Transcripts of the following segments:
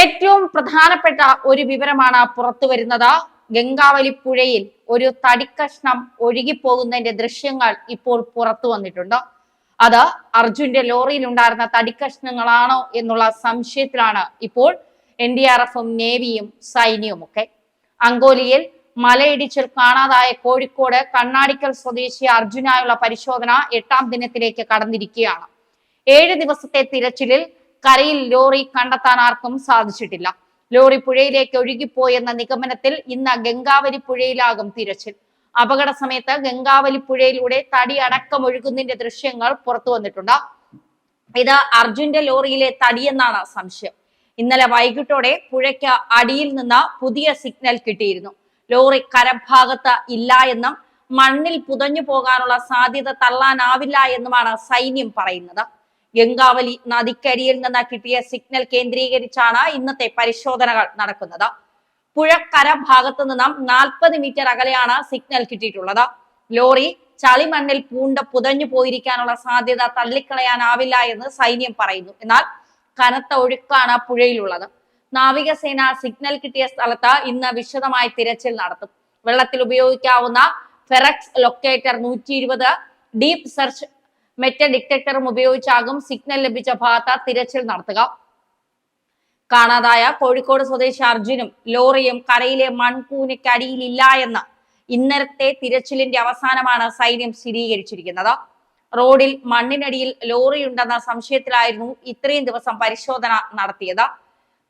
ഏറ്റവും പ്രധാനപ്പെട്ട ഒരു വിവരമാണ് പുറത്തു വരുന്നത്. ഗംഗാവലി പുഴയിൽ ഒരു തടിക്കഷ്ണം ഒഴുകിപ്പോകുന്നതിന്റെ ദൃശ്യങ്ങൾ ഇപ്പോൾ പുറത്തു വന്നിട്ടുണ്ട്. അത് അർജുന്റെ ലോറിയിൽ ഉണ്ടായിരുന്ന തടിക്കഷ്ണങ്ങളാണോ എന്നുള്ള സംശയത്തിലാണ് ഇപ്പോൾ എൻ ഡി ആർ എഫും നേവിയും സൈന്യവും ഒക്കെ. അങ്കോലിയിൽ മലയിടിച്ചിൽ കാണാതായ കോഴിക്കോട് കണ്ണാടിക്കൽ സ്വദേശി അർജുനായുള്ള പരിശോധന എട്ടാം ദിനത്തിലേക്ക് കടന്നിരിക്കുകയാണ്. ഏഴ് ദിവസത്തെ തിരച്ചിലിൽ കരയിൽ ലോറി കണ്ടെത്താൻ ആർക്കും സാധിച്ചിട്ടില്ല. ലോറി പുഴയിലേക്ക് ഒഴുകിപ്പോയെന്ന നിഗമനത്തിൽ ഇന്ന് ഗംഗാവലി പുഴയിലാകും തിരച്ചിൽ. അപകട സമയത്ത് ഗംഗാവലി പുഴയിലൂടെ തടി അടക്കം ഒഴുകുന്നതിന്റെ ദൃശ്യങ്ങൾ പുറത്തു വന്നിട്ടുണ്ട്. ഇത് അർജുന്റെ ലോറിയിലെ തടിയെന്നാണ് സംശയം. ഇന്നലെ വൈകിട്ടോടെ പുഴയ്ക്ക് അടിയിൽ നിന്ന് പുതിയ സിഗ്നൽ കിട്ടിയിരുന്നു. ലോറി കരഭാഗത്ത് ഇല്ല എന്നും മണ്ണിൽ പുതഞ്ഞു പോകാനുള്ള സാധ്യത തള്ളാനാവില്ല എന്നുമാണ് സൈന്യം പറയുന്നത്. ഗംഗാവലി നദിക്കരിയിൽ നിന്ന് കിട്ടിയ സിഗ്നൽ കേന്ദ്രീകരിച്ചാണ് ഇന്നത്തെ പരിശോധനകൾ നടക്കുന്നത്. പുഴക്കര ഭാഗത്ത് നിന്നും നാൽപ്പത് മീറ്റർ അകലെയാണ് സിഗ്നൽ കിട്ടിയിട്ടുള്ളത്. ലോറി ചളിമണ്ണിൽ പൂണ്ട പുതഞ്ഞു പോയിരിക്കാനുള്ള സാധ്യത തള്ളിക്കളയാനാവില്ല എന്ന് സൈന്യം പറയുന്നു. എന്നാൽ കനത്ത ഒഴുക്കാണ് പുഴയിലുള്ളത്. നാവികസേന സിഗ്നൽ കിട്ടിയ സ്ഥലത്ത് ഇന്ന് വിശദമായി തിരച്ചിൽ നടത്തും. വെള്ളത്തിൽ ഉപയോഗിക്കാവുന്ന ഫെറക്സ് ലൊക്കേറ്റർ നൂറ്റി ഇരുപത് ഡീപ് സെർച്ച് മെറ്റ ഡിറ്റക്ടറും ഉപയോഗിച്ചാകും സിഗ്നൽ ലഭിച്ച ഭാഗത്ത് തിരച്ചിൽ നടത്തുക. കാണാതായ കോഴിക്കോട് സ്വദേശി അർജുനും ലോറിയും കരയിലെ മൺകൂനയ്ക്കടിയിലില്ല എന്ന് ഇന്നലത്തെ തിരച്ചിലിന്റെ അവസാനമാണ് സൈന്യം സ്ഥിരീകരിച്ചിരിക്കുന്നത്. റോഡിൽ മണ്ണിനടിയിൽ ലോറിയുണ്ടെന്ന സംശയത്തിലായിരുന്നു ഇത്രയും ദിവസം പരിശോധന നടത്തിയത്.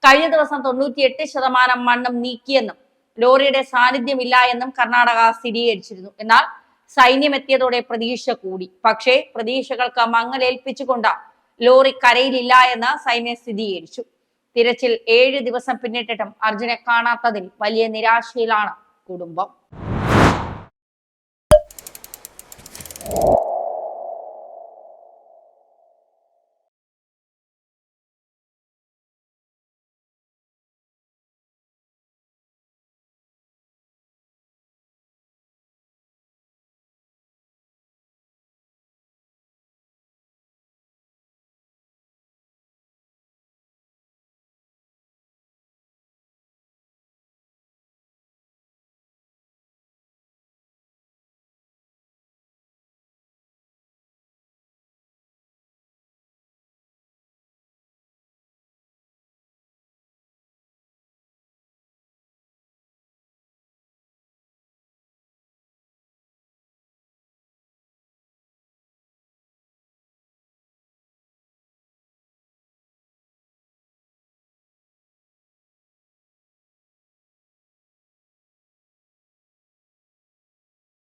കഴിഞ്ഞ ദിവസം തൊണ്ണൂറ്റിയെട്ട് ശതമാനം മണ്ണും നീക്കിയെന്നും ലോറിയുടെ സാന്നിധ്യമില്ല എന്നും കർണാടക സ്ഥിരീകരിച്ചിരുന്നു. എന്നാൽ സൈന്യം എത്തിയതോടെ പ്രതീക്ഷ കൂടി. പക്ഷേ പ്രതീക്ഷകൾക്ക് മങ്ങലേൽപ്പിച്ചുകൊണ്ട് ലോറി കരയിലില്ല എന്ന് സൈന്യം സ്ഥിരീകരിച്ചു. തിരച്ചിൽ ഏഴ് ദിവസം പിന്നിട്ടിട്ടും അർജുനെ കാണാത്തതിൽ വലിയ നിരാശയിലാണ് കുടുംബം.